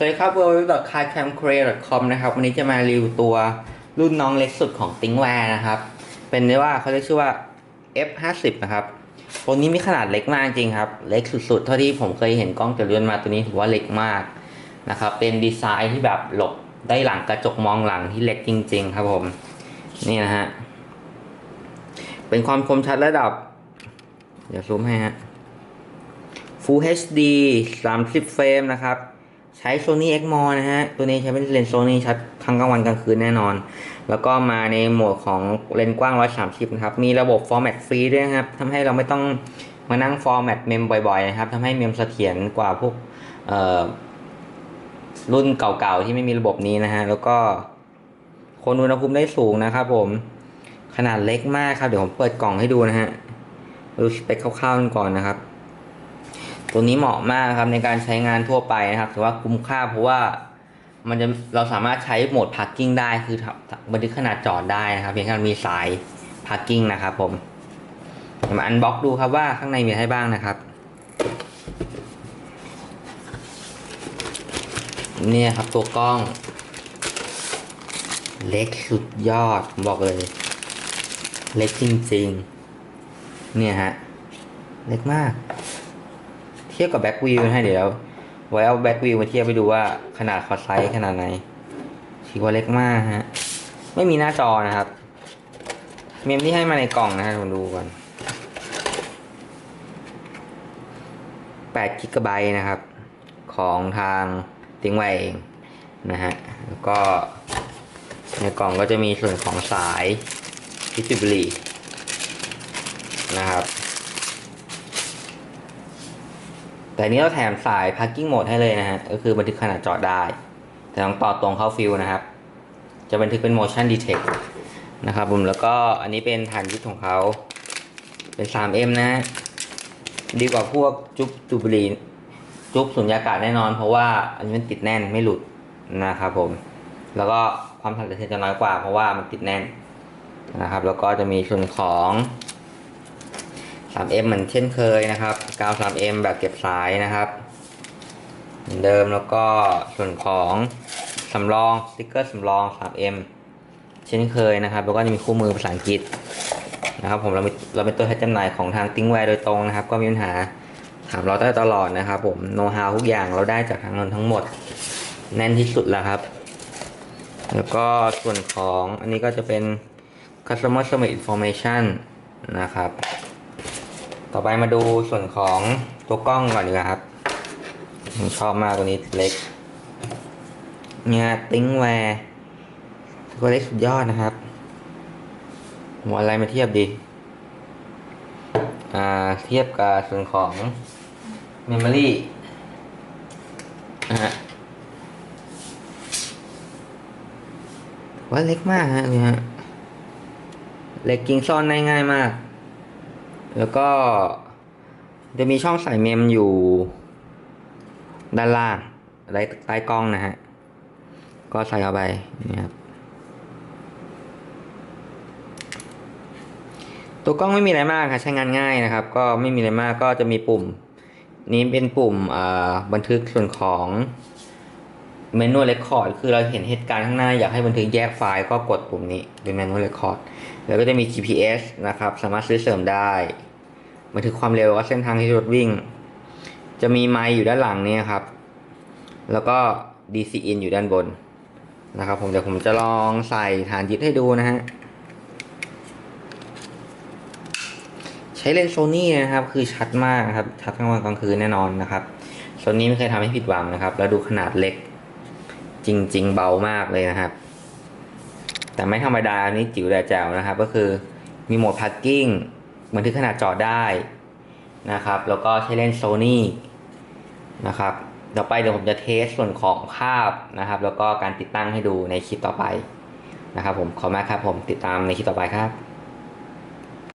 สวัสดีครับ w w w c a r c a m c r a c o m นะครับ วันนี้จะมารีวิวตัวรุ่นน้องเล็กสุดของ t h i n g w a r นะครับ เป็นเรียกว่าเขาเรียกชื่อว่า F50 นะครับ ตัวนี้มีขนาดเล็กมากจริงครับ เล็กสุดๆ เท่าที่ผมเคยเห็นกล้องแต่เรือนมาตัวนี้ถือว่าเล็กมากนะครับ เป็นดีไซน์ที่แบบหลบได้หลังกระจกมองหลังที่เล็กจริง ๆ ครับผม นี่นะฮะ เป็นความคมชัดระดับ เดี๋ยวซูมให้ฮะ Full HD 30 เฟรมนะครับ ใช้ Sony Exmor นะฮะ ตัวนี้ใช้เป็นเลนส์ Sony ชัดทั้งกลางวันกลางคืนแน่นอน แล้วก็มาในโหมดของเลนส์กว้าง 130 นะครับ มีระบบ Format Free ด้วยนะครับทำให้เราไม่ต้องมานั่ง Format เมมบ่อยๆ นะครับทำให้เมมเสถียรกว่าพวกรุ่นเก่าๆ ที่ไม่มีระบบนี้นะฮะ แล้วก็คนอุณหภูมิได้สูงนะครับผม ขนาดเล็กมากครับ เดี๋ยวผมเปิดกล่องให้ดูนะฮะ ดูสเปคคร่าวๆกันก่อนนะครับ ตัวนี้เหมาะมากครับในการใช้งานทั่วไปนะครับถือว่าคุ้มค่าเพราะว่ามันจะเราสามารถใช้โหมด parking ได้คือบันทึกขนาดจอดได้นะครับเพียงแค่มีสาย parking นะครับผมมาอันบ็อกดูครับว่าข้างในมีอะไรบ้างนะครับเนี่ยครับตัวกล้อง เล็กสุดยอดผมบอกเลย เล็กจริงๆ เนี่ยฮะ เล็กมาก ทียบกับแบ็กวิวให้เดี๋ยวไว้เอาแบ็กวิวมาเทียบไปดูว่าขนาดคอไซส์ขนาดไหนถือว่าเล็กมากฮะ ไม่มีหน้าจอนะครับ เมมที่ให้มาในกล่องนะฮะผมดูก่อน8กิกะไบต์นะครับ ของทางติ้งไวเองนะฮะ แล้วก็ในกล่องก็จะมีส่วนของสายพิจิบลีนะครับ แต่นี้เราแถมสาย parking mode ให้เลยนะฮะ ก็คือบันทึกขนาดจอดได้ แต่ต้องต่อตรงเข้าฟิลนะครับ จะบันทึกเป็น motion detect นะครับผมแล้วก็อันนี้เป็นฐานยึดของเขา เป็น 3M นะฮะดีกว่าพวกจุ๊บจูบลีจุ๊บสุญญากาศแน่นอน เพราะว่าอันนี้มันติดแน่นไม่หลุดนะครับผม แล้วก็ความสั่นสะเทือนจะน้อยกว่า เพราะว่ามันติดแน่นนะครับ แล้วก็จะมีส่วนของ 3M เหมือนเช่นเคยนะครับกาว 3M แบบเก็บสายนะครับเหมือนเดิมแล้วก็ส่วนของสำรองสติ๊กเกอร์สำรอง 3M เช่นเคยนะครับ แล้วก็จะมีคู่มือภาษาอังกฤษนะครับผมเราเราเป็นตัวแทนจำหน่ายของทางติ้งแวร์โดยตรงนะครับ ก็มีปัญหาถามเราได้ตลอดนะครับผมโน้ตฮาวทุกอย่างเราได้จากทางนนทั้งหมดแน่นที่สุดแล้วครับ แล้วก็ส่วนของอันนี้ก็จะเป็น customer service information นะครับ ต่อไปมาดูส่วนของตัวกล้องก่อนดีกว่าครับผมชอบมากตัวนี้เล็ก เนี่ยติ้งแวร์ตัวเล็กสุดยอดนะครับหัวอะไรมาเทียบดี อ่า เทียบกับส่วนของ Memory นะฮะว่าเล็กมากฮะเนี่ยฮะเล็กกิงซ่อนได้ง่ายมาก แล้วก็จะมีช่องใส่เมมอยู่ด้านล่างใต้ใต้กล้องนะฮะ ก็ใส่เข้าไปนี่ครับตัวกล้องไม่มีอะไรมากครับใช้งานง่ายนะครับ ก็ไม่มีอะไรมากก็จะมีปุ่ม นี้เป็นปุ่มบันทึกส่วนของเมนูเรคคอร์ดคือเราเห็นเหตุการณ์ข้างหน้าอยากให้บันทึกแยกไฟล์ก็กดปุ่มนี้เป็นเมนูเรคคอร์ด แล้วก็จะมี GPS นะครับ สามารถซื้อเสริมได้บันทึกความเร็วและเส้นทางที่รถวิ่ง จะมีไมค์อยู่ด้านหลังนี้ครับ แล้วก็ DC in อยู่ด้านบนนะครับ ผมเดี๋ยวผมจะลองใส่ฐานยึดให้ดูนะฮะใช้เลนส์โซนี่นะครับ คือชัดมากนะครับ ชัดทั้งวันกลางคืนแน่นอนนะครับโซนี่ไม่เคยทำให้ผิดหวังนะครับ แล้วดูขนาดเล็ก จริง ๆ เบามากเลยนะครับ แต่ไม่ธรรมดานี้จิ๋วแต่แจ๋วนะครับ ก็คือมีโหมดพาร์กิ้งบันทึกขนาดจอได้นะครับ แล้วก็ใช้เล่นโซนี่นะครับต่อไปเดี๋ยวผมจะเทสส่วนของภาพนะครับ แล้วก็การติดตั้งให้ดูในคลิปต่อไปนะครับผมขอบมากครับผมติดตามในคลิปต่อไปครับ